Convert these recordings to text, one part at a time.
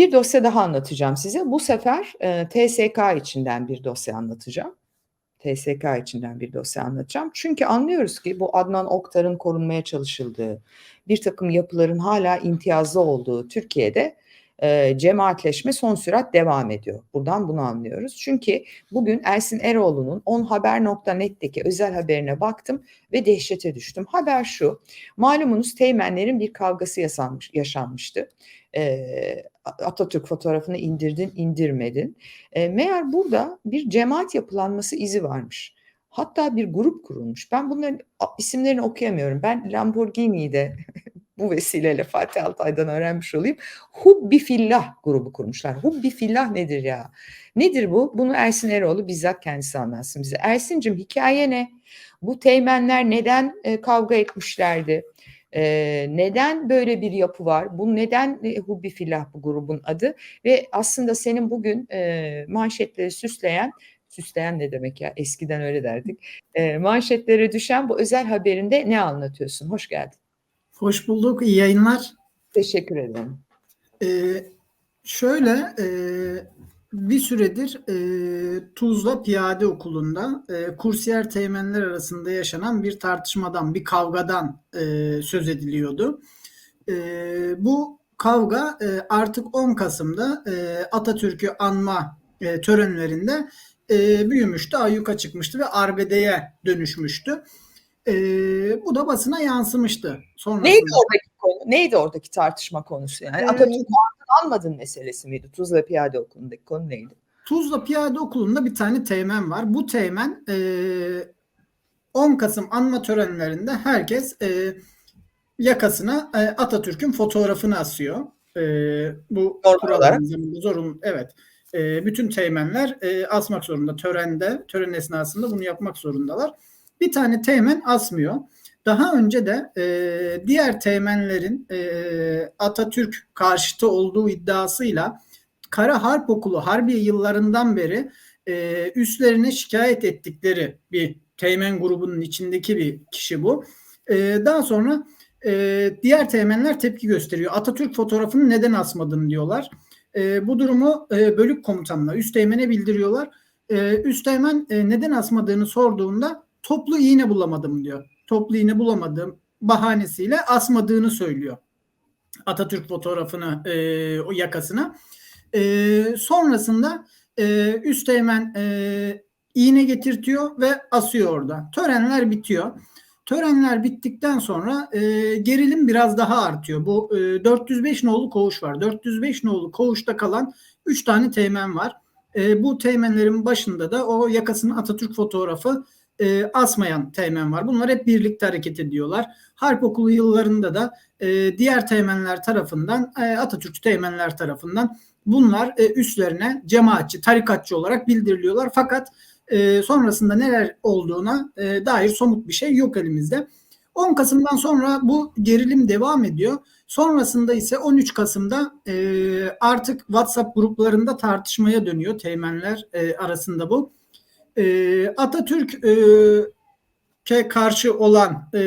bir dosya daha anlatacağım size. Bu sefer e, TSK içinden bir dosya anlatacağım. TSK içinden bir dosya anlatacağım. Çünkü anlıyoruz ki bu Adnan Oktar'ın korunmaya çalışıldığı, bir takım yapıların hala imtiyazlı olduğu Türkiye'de e, cemaatleşme son sürat devam ediyor. Buradan bunu anlıyoruz. Çünkü bugün Ersin Eroğlu'nun onhaber.net'teki özel haberine baktım ve dehşete düştüm. Haber şu, malumunuz teğmenlerin bir kavgası yaşanmış, yaşanmıştı. E, Atatürk fotoğrafını indirdin, indirmedin. E, meğer burada bir cemaat yapılanması izi varmış. Hatta bir grup kurulmuş. Ben bunların isimlerini okuyamıyorum. Ben Lamborghini'yi de bu vesileyle Fatih Altay'dan öğrenmiş olayım. Hubbi Fillah grubu kurmuşlar. Hubbi Fillah nedir ya? Nedir bu? Bunu Ersin Eroğlu bizzat kendisi anlatsın bize. Ersin'cim hikaye ne? Bu teğmenler neden e, kavga etmişlerdi? E, neden böyle bir yapı var? Bu neden e, Hubbi Fillah bu grubun adı? Ve aslında senin bugün e, manşetleri süsleyen süsleyen ne demek ya eskiden öyle derdik. E, manşetlere düşen bu özel haberinde ne anlatıyorsun? Hoş geldin. Hoş bulduk. İyi yayınlar. Teşekkür ederim. Ee, şöyle e, bir süredir e, Tuzla Piyade Okulu'nda e, kursiyer teğmenler arasında yaşanan bir tartışmadan, bir kavgadan e, söz ediliyordu. E, bu kavga e, artık 10 Kasım'da e, Atatürk'ü anma e, törenlerinde e, büyümüştü, ayyuka çıkmıştı ve arbedeye dönüşmüştü. E, bu da basına yansımıştı. Sonrasında. Neydi oradaki konu? Neydi oradaki tartışma konusu? Yani ee, Atatürk almadın meselesi miydi? Tuzla Piyade Okulu'ndaki konu neydi? Tuzla Piyade Okulu'nda bir tane teğmen var. Bu teğmen e, 10 Kasım anma törenlerinde herkes e, yakasına e, Atatürk'ün fotoğrafını asıyor. E, bu kurallarımızın zorunlu evet. E, bütün teğmenler e, asmak zorunda törende, tören esnasında bunu yapmak zorundalar. Bir tane teğmen asmıyor. Daha önce de e, diğer teğmenlerin e, Atatürk karşıtı olduğu iddiasıyla Kara Harp Okulu Harbiye yıllarından beri e, üstlerine şikayet ettikleri bir teğmen grubunun içindeki bir kişi bu. E, daha sonra e, diğer teğmenler tepki gösteriyor. Atatürk fotoğrafını neden asmadın diyorlar. E, bu durumu e, bölük komutanına, üst teğmene bildiriyorlar. E, üst teğmen e, neden asmadığını sorduğunda toplu iğne bulamadım diyor. Toplu iğne bulamadım bahanesiyle asmadığını söylüyor. Atatürk fotoğrafını e, o yakasına. E, sonrasında e, Üsteğmen e, iğne getirtiyor ve asıyor orada. Törenler bitiyor. Törenler bittikten sonra e, gerilim biraz daha artıyor. Bu e, 405 nolu koğuş var. 405 nolu koğuşta kalan 3 tane teğmen var. E, bu teğmenlerin başında da o yakasının Atatürk fotoğrafı e, asmayan teğmen var. Bunlar hep birlikte hareket ediyorlar. Harp okulu yıllarında da e, diğer teğmenler tarafından e, Atatürkçü teğmenler tarafından bunlar e, üstlerine cemaatçi, tarikatçı olarak bildiriliyorlar. Fakat e, sonrasında neler olduğuna e, dair somut bir şey yok elimizde. 10 Kasım'dan sonra bu gerilim devam ediyor. Sonrasında ise 13 Kasım'da e, artık WhatsApp gruplarında tartışmaya dönüyor teğmenler e, arasında bu e, Atatürk e, karşı olan e,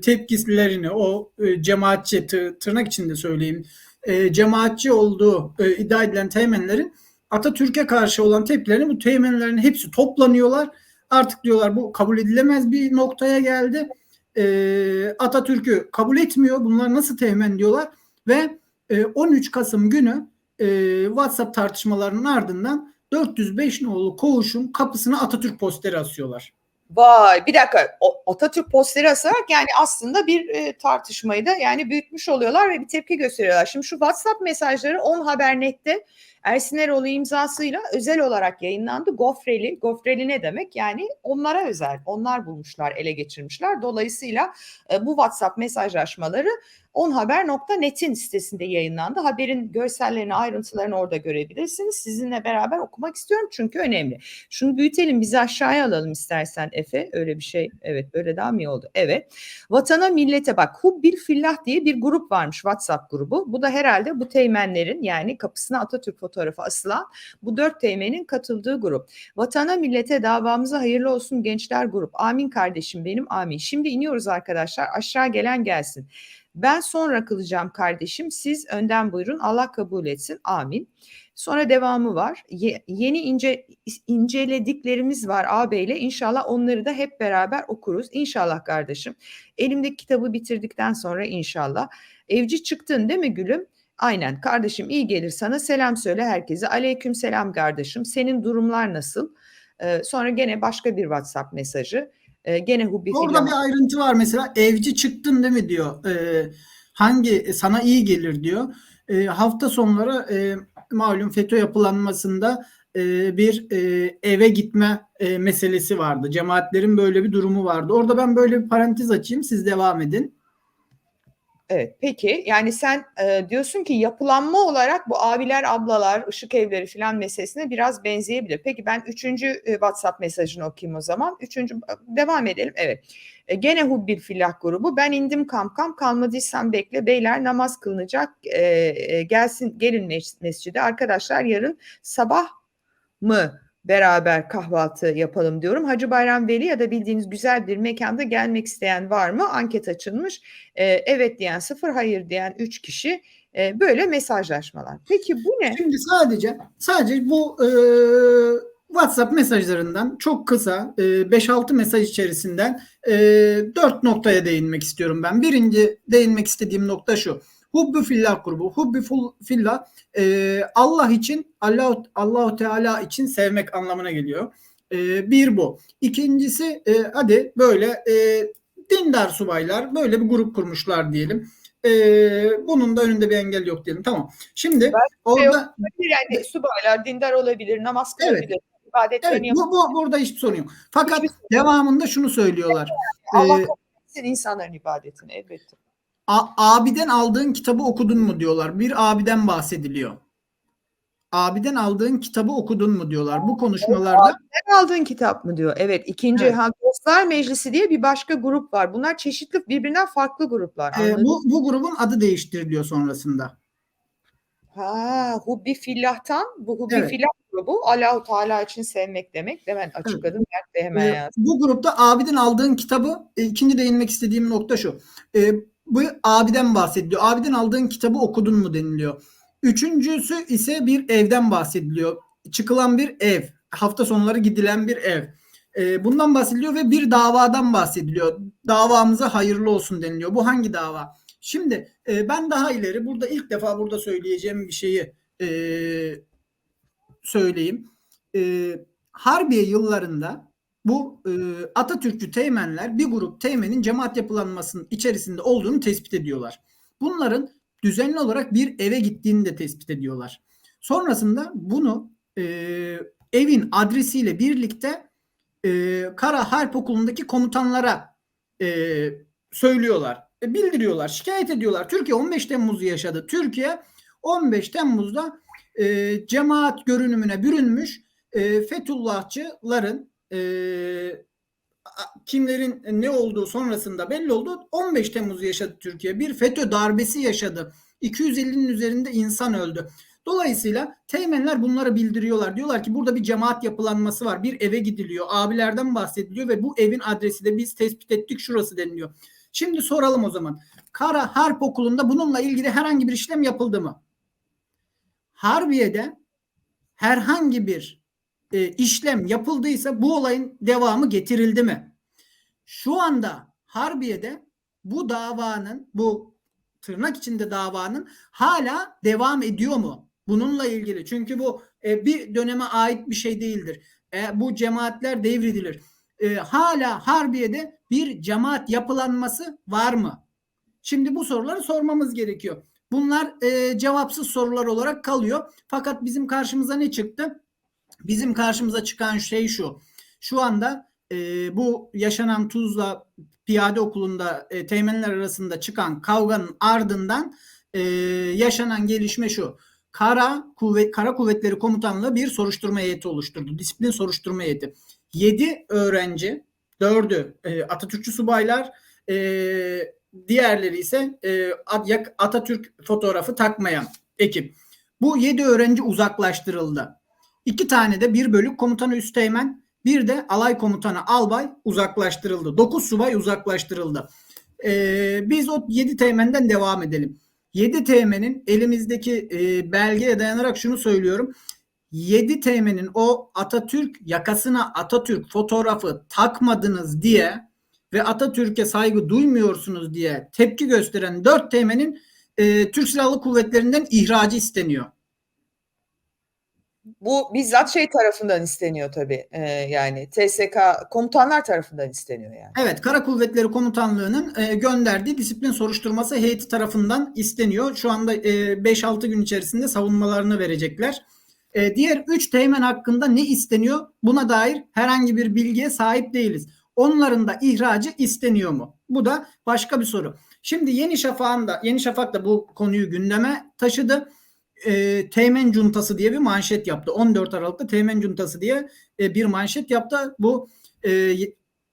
tepkilerini o e, cemaatçi tırnak içinde söyleyeyim e, cemaatçi olduğu e, iddia edilen teğmenlerin Atatürk'e karşı olan tepkilerini bu teğmenlerin hepsi toplanıyorlar. Artık diyorlar bu kabul edilemez bir noktaya geldi. E, Atatürk'ü kabul etmiyor. Bunlar nasıl teğmen diyorlar ve e, 13 Kasım günü e, WhatsApp tartışmalarının ardından 405 nolu koğuşun kapısına Atatürk posteri asıyorlar. Vay bir dakika o, Atatürk posteri asarak yani aslında bir e, tartışmayı da yani büyütmüş oluyorlar ve bir tepki gösteriyorlar. Şimdi şu WhatsApp mesajları 10 Haber.net'te Ersin Eroğlu imzasıyla özel olarak yayınlandı. Gofreli, Gofreli ne demek? Yani onlara özel, onlar bulmuşlar, ele geçirmişler. Dolayısıyla e, bu WhatsApp mesajlaşmaları onhaber.net'in sitesinde yayınlandı. Haberin görsellerini, ayrıntılarını orada görebilirsiniz. Sizinle beraber okumak istiyorum çünkü önemli. Şunu büyütelim, bizi aşağıya alalım istersen Efe. Öyle bir şey, evet böyle daha mı iyi oldu? Evet. Vatana, millete bak. Hubbil Fillah diye bir grup varmış, WhatsApp grubu. Bu da herhalde bu teğmenlerin yani kapısına Atatürk fotoğrafı asılan bu dört teğmenin katıldığı grup. Vatana, millete davamıza hayırlı olsun gençler grup. Amin kardeşim benim, amin. Şimdi iniyoruz arkadaşlar. Aşağı gelen gelsin. Ben sonra kılacağım kardeşim. Siz önden buyurun. Allah kabul etsin. Amin. Sonra devamı var. Ye- yeni ince incelediklerimiz var AB ile. İnşallah onları da hep beraber okuruz. İnşallah kardeşim. Elimdeki kitabı bitirdikten sonra inşallah. Evci çıktın değil mi gülüm? Aynen kardeşim iyi gelir sana selam söyle herkese. Aleyküm selam kardeşim. Senin durumlar nasıl? Ee, sonra gene başka bir WhatsApp mesajı. Ee, gene Hubbi Orada Filan- bir ayrıntı var mesela evci çıktın değil mi diyor. Ee, hangi sana iyi gelir diyor. Ee, hafta sonları e, malum FETÖ yapılanmasında e, bir e, eve gitme e, meselesi vardı. Cemaatlerin böyle bir durumu vardı. Orada ben böyle bir parantez açayım. Siz devam edin. Evet peki yani sen e, diyorsun ki yapılanma olarak bu abiler ablalar ışık evleri filan meselesine biraz benzeyebilir. Peki ben üçüncü e, WhatsApp mesajını okuyayım o zaman. Üçüncü devam edelim evet. E, gene Hubbil Filah grubu ben indim kam kam kalmadıysan bekle beyler namaz kılınacak E, e, gelsin gelin mes- mescide arkadaşlar yarın sabah mı beraber kahvaltı yapalım diyorum. Hacı Bayram Veli ya da bildiğiniz güzel bir mekanda gelmek isteyen var mı? Anket açılmış. Ee, evet diyen sıfır, hayır diyen üç kişi. Ee, böyle mesajlaşmalar. Peki bu ne? Şimdi sadece sadece bu e, WhatsApp mesajlarından çok kısa e, 5-6 mesaj içerisinden e, 4 noktaya değinmek istiyorum ben. Birinci değinmek istediğim nokta şu. Hubbi fillah grubu. Hubbi ful- fillah e, Allah için Allah Allahu Teala için sevmek anlamına geliyor. E, bir bu. İkincisi e, hadi böyle e, dindar subaylar böyle bir grup kurmuşlar diyelim. E, bunun da önünde bir engel yok diyelim. Tamam. Şimdi orada Yani subaylar dindar olabilir, namaz Evet. kılabilir, Evet, yapabilir. bu, bu, burada hiçbir sorun yok. Fakat Hiçbir devamında şunu söylüyorlar. Allah Ee, kabul etsin insanların ibadetini elbette. A- abiden aldığın kitabı okudun mu diyorlar. Bir abiden bahsediliyor. Abiden aldığın kitabı okudun mu diyorlar. Bu konuşmalarda Sen aldığın kitap mı diyor? Evet. ikinci Evet. Dostlar Meclisi diye bir başka grup var. Bunlar çeşitli birbirinden farklı gruplar. e, Anladın bu, bu grubun adı değiştiriliyor sonrasında. Ha, Hubbi Fillah'tan bu Hubbi Evet. Fillah grubu Allahu Teala için sevmek demek. Hemen açıkladım. De hemen E, yazdı. bu grupta abiden aldığın kitabı e, ikinci değinmek istediğim nokta şu. E, bu abiden bahsediliyor. Abiden aldığın kitabı okudun mu deniliyor. Üçüncüsü ise bir evden bahsediliyor. Çıkılan bir ev. Hafta sonları gidilen bir ev. E, bundan bahsediliyor ve bir davadan bahsediliyor. Davamıza hayırlı olsun deniliyor. Bu hangi dava? Şimdi e, ben daha ileri burada ilk defa burada söyleyeceğim bir şeyi e, söyleyeyim. E, Harbiye yıllarında bu e, Atatürkçü teğmenler bir grup teğmenin cemaat yapılanmasının içerisinde olduğunu tespit ediyorlar. Bunların düzenli olarak bir eve gittiğini de tespit ediyorlar. Sonrasında bunu e, evin adresiyle birlikte e, Kara Harp Okulu'ndaki komutanlara e, söylüyorlar. E, bildiriyorlar, şikayet ediyorlar. Türkiye 15 Temmuz'u yaşadı. Türkiye 15 Temmuz'da e, cemaat görünümüne bürünmüş e, Fethullahçıların e, kimlerin ne olduğu sonrasında belli oldu. 15 Temmuz'u yaşadı Türkiye. Bir FETÖ darbesi yaşadı. 250'nin üzerinde insan öldü. Dolayısıyla teğmenler bunları bildiriyorlar. Diyorlar ki burada bir cemaat yapılanması var. Bir eve gidiliyor. Abilerden bahsediliyor ve bu evin adresi de biz tespit ettik şurası deniliyor. Şimdi soralım o zaman. Kara Harp Okulu'nda bununla ilgili herhangi bir işlem yapıldı mı? Harbiye'de herhangi bir e, işlem yapıldıysa bu olayın devamı getirildi mi? Şu anda Harbiye'de bu davanın bu tırnak içinde davanın hala devam ediyor mu? Bununla ilgili çünkü bu e, bir döneme ait bir şey değildir. E, bu cemaatler devredilir. E, hala Harbiye'de bir cemaat yapılanması var mı? Şimdi bu soruları sormamız gerekiyor. Bunlar e, cevapsız sorular olarak kalıyor. Fakat bizim karşımıza ne çıktı? Bizim karşımıza çıkan şey şu. Şu anda e, bu yaşanan Tuzla Piyade Okulu'nda e, teğmenler arasında çıkan kavganın ardından e, yaşanan gelişme şu. Kara Kuvvet Kara Kuvvetleri Komutanlığı bir soruşturma heyeti oluşturdu. Disiplin soruşturma heyeti. 7 öğrenci, 4'ü e, Atatürkçü subaylar, e, diğerleri ise e, Atatürk fotoğrafı takmayan ekip. Bu 7 öğrenci uzaklaştırıldı. İki tane de bir bölük komutanı üsteğmen, bir de alay komutanı albay uzaklaştırıldı. 9 subay uzaklaştırıldı. Ee, biz o 7 teğmenden devam edelim. 7 teğmenin elimizdeki e, belgeye dayanarak şunu söylüyorum. 7 teğmenin o Atatürk yakasına Atatürk fotoğrafı takmadınız diye ve Atatürk'e saygı duymuyorsunuz diye tepki gösteren 4 teğmenin e, Türk Silahlı Kuvvetleri'nden ihracı isteniyor. Bu bizzat şey tarafından isteniyor tabii. Ee, yani TSK komutanlar tarafından isteniyor yani. Evet, Kara Kuvvetleri Komutanlığı'nın e, gönderdiği disiplin soruşturması heyeti tarafından isteniyor. Şu anda e, 5-6 gün içerisinde savunmalarını verecekler. E, diğer 3 teğmen hakkında ne isteniyor? Buna dair herhangi bir bilgiye sahip değiliz. Onların da ihracı isteniyor mu? Bu da başka bir soru. Şimdi Yeni Şafak'ın Yeni Şafak da bu konuyu gündeme taşıdı. E, Teğmen Cuntası diye bir manşet yaptı. 14 Aralık'ta Teğmen Cuntası diye e, bir manşet yaptı. Bu e,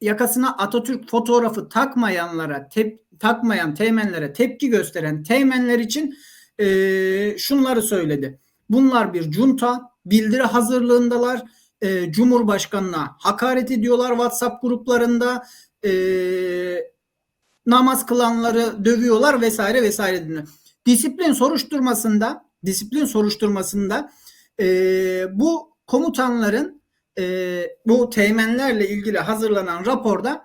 yakasına Atatürk fotoğrafı takmayanlara, tep, takmayan teğmenlere tepki gösteren teğmenler için e, şunları söyledi. Bunlar bir junta, bildiri hazırlığındalar. E, Cumhurbaşkanına hakaret ediyorlar WhatsApp gruplarında. E, namaz kılanları dövüyorlar vesaire vesaire. Disiplin soruşturmasında, disiplin soruşturmasında e, bu komutanların e, bu teğmenlerle ilgili hazırlanan raporda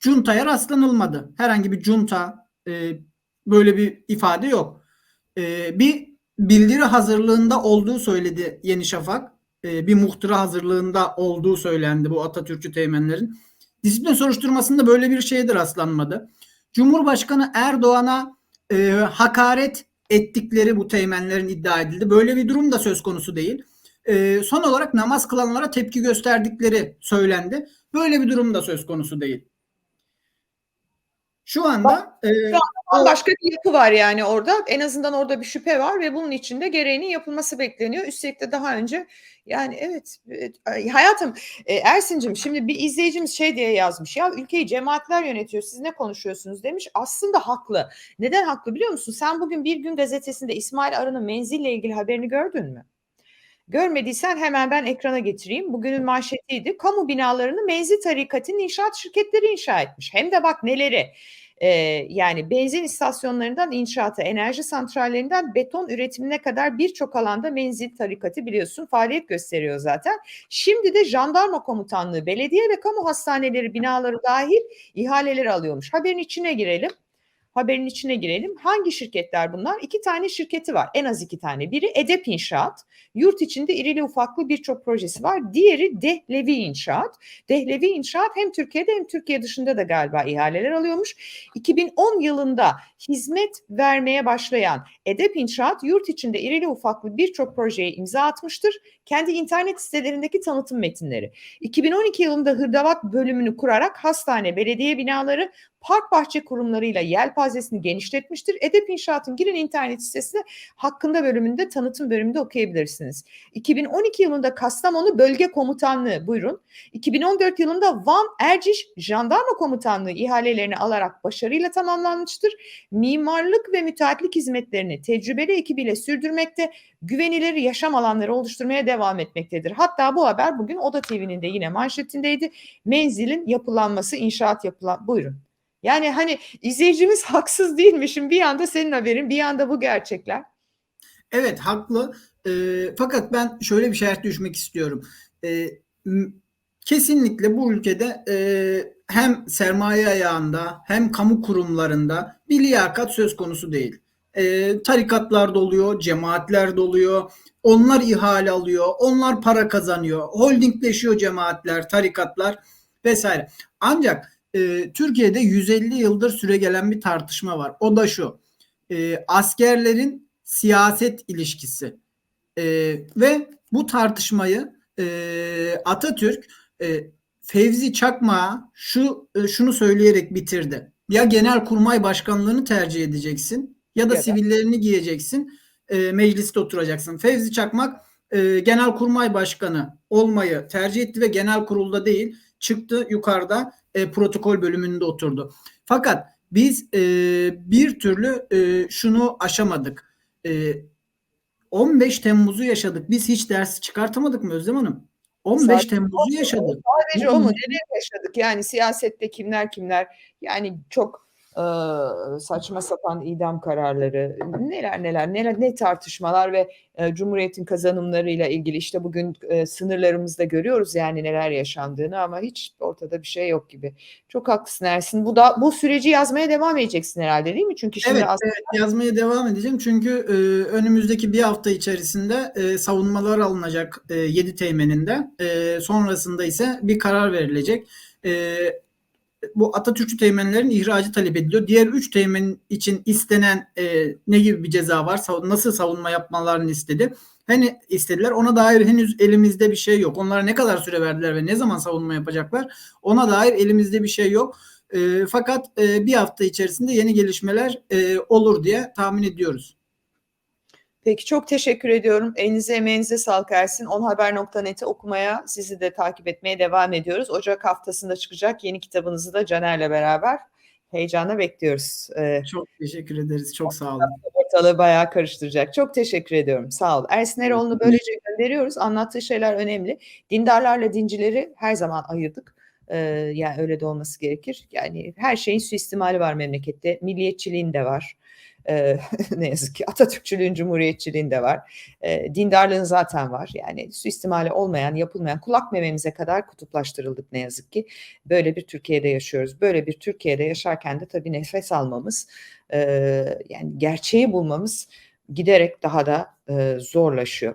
cuntaya rastlanılmadı. Herhangi bir junta e, böyle bir ifade yok. E, bir bildiri hazırlığında olduğu söyledi Yeni Şafak. E, bir muhtıra hazırlığında olduğu söylendi bu Atatürkçü teğmenlerin. Disiplin soruşturmasında böyle bir şeye de rastlanmadı. Cumhurbaşkanı Erdoğan'a e, hakaret ettikleri bu teğmenlerin iddia edildi. Böyle bir durum da söz konusu değil. E, son olarak namaz kılanlara tepki gösterdikleri söylendi. Böyle bir durum da söz konusu değil. Şu anda e, Şu anda başka bir yapı var yani orada. En azından orada bir şüphe var ve bunun içinde gereğinin yapılması bekleniyor. Üstelik de daha önce yani evet e, hayatım e, Ersin'cim şimdi bir izleyicimiz şey diye yazmış ya ülkeyi cemaatler yönetiyor siz ne konuşuyorsunuz demiş. Aslında haklı. Neden haklı biliyor musun? Sen bugün Bir Gün gazetesinde İsmail Arı'nın menzille ilgili haberini gördün mü? Görmediysen hemen ben ekrana getireyim. Bugünün manşetiydi. Kamu binalarını menzil tarikatının inşaat şirketleri inşa etmiş. Hem de bak neleri. Ee, yani benzin istasyonlarından inşaata, enerji santrallerinden beton üretimine kadar birçok alanda menzil tarikatı biliyorsun faaliyet gösteriyor zaten. Şimdi de jandarma komutanlığı, belediye ve kamu hastaneleri binaları dahil ihaleleri alıyormuş. Haberin içine girelim haberin içine girelim. Hangi şirketler bunlar? İki tane şirketi var. En az iki tane. Biri Edep İnşaat. Yurt içinde irili ufaklı birçok projesi var. Diğeri Dehlevi İnşaat. Dehlevi İnşaat hem Türkiye'de hem Türkiye dışında da galiba ihaleler alıyormuş. 2010 yılında hizmet vermeye başlayan Edep İnşaat yurt içinde irili ufaklı birçok projeye imza atmıştır. Kendi internet sitelerindeki tanıtım metinleri. 2012 yılında Hırdavat bölümünü kurarak hastane, belediye binaları, park bahçe kurumlarıyla yelpazesini genişletmiştir. Edep İnşaat'ın girin internet sitesine hakkında bölümünde tanıtım bölümünde okuyabilirsiniz. 2012 yılında Kastamonu Bölge Komutanlığı buyurun. 2014 yılında Van Erciş Jandarma Komutanlığı ihalelerini alarak başarıyla tamamlanmıştır. Mimarlık ve müteahhitlik hizmetlerini tecrübeli ekibiyle sürdürmekte, güvenilir yaşam alanları oluşturmaya devam etmektedir. Hatta bu haber bugün Oda TV'nin de yine manşetindeydi. Menzilin yapılanması, inşaat yapılan buyurun. Yani hani izleyicimiz haksız değil mi? Şimdi bir yanda senin haberin, bir yanda bu gerçekler. Evet haklı. E, fakat ben şöyle bir şerh düşmek istiyorum. E, kesinlikle bu ülkede e, hem sermaye ayağında hem kamu kurumlarında bir liyakat söz konusu değil. E, tarikatlar doluyor, cemaatler doluyor. Onlar ihale alıyor, onlar para kazanıyor. Holdingleşiyor cemaatler, tarikatlar vesaire. Ancak e, Türkiye'de 150 yıldır süre gelen bir tartışma var. O da şu. E, askerlerin siyaset ilişkisi. E, ve bu tartışmayı e, Atatürk e, Fevzi Çakmağa şu e, şunu söyleyerek bitirdi. Ya Genelkurmay Başkanlığını tercih edeceksin ya da da- sivillerini giyeceksin. E, mecliste oturacaksın. Fevzi Çakmak e, Genelkurmay Başkanı olmayı tercih etti ve genel kurulda değil çıktı yukarıda e, protokol bölümünde oturdu. Fakat biz e, bir türlü e, şunu aşamadık. E, 15 Temmuz'u yaşadık. Biz hiç ders çıkartamadık mı Özlem Hanım? 15 Sadece Temmuz'u yaşadık. Sadece o mu? Neler yaşadık? Yani siyasette kimler kimler yani çok saçma sapan idam kararları neler neler neler ne tartışmalar ve Cumhuriyet'in kazanımlarıyla ilgili işte bugün sınırlarımızda görüyoruz yani neler yaşandığını ama hiç ortada bir şey yok gibi. Çok haklısın Ersin. Bu da bu süreci yazmaya devam edeceksin herhalde değil mi? Çünkü şimdi Evet, aslında evet yazmaya devam edeceğim çünkü e, önümüzdeki bir hafta içerisinde e, savunmalar alınacak e, 7 teğmeninde. E, sonrasında ise bir karar verilecek. E, bu Atatürkçü teğmenlerin ihracı talep ediliyor. Diğer 3 teğmen için istenen e, ne gibi bir ceza var? Nasıl savunma yapmalarını istedi? Hani istediler. Ona dair henüz elimizde bir şey yok. Onlara ne kadar süre verdiler ve ne zaman savunma yapacaklar? Ona dair elimizde bir şey yok. E, fakat e, bir hafta içerisinde yeni gelişmeler e, olur diye tahmin ediyoruz. Peki çok teşekkür ediyorum. Elinize emeğinize sağlık Ersin. Onhaber.net'i okumaya, sizi de takip etmeye devam ediyoruz. Ocak haftasında çıkacak yeni kitabınızı da Caner'le beraber heyecanla bekliyoruz. Ee, Çok teşekkür ederiz. Çok sağ olun. ortalığı bayağı karıştıracak. Çok teşekkür ediyorum. Sağ ol. Ersin Eroğlu'nu böylece gönderiyoruz. Anlattığı şeyler önemli. Dindarlarla dincileri her zaman ayırdık. Ee, yani öyle de olması gerekir. Yani her şeyin suistimali var memlekette. Milliyetçiliğin de var. Ee, ne yazık ki Atatürkçülüğün, Cumhuriyetçiliğin de var. Ee, dindarlığın zaten var. Yani suistimali olmayan, yapılmayan kulak mememize kadar kutuplaştırıldık ne yazık ki. Böyle bir Türkiye'de yaşıyoruz. Böyle bir Türkiye'de yaşarken de tabii nefes almamız, e, yani gerçeği bulmamız giderek daha da e, zorlaşıyor.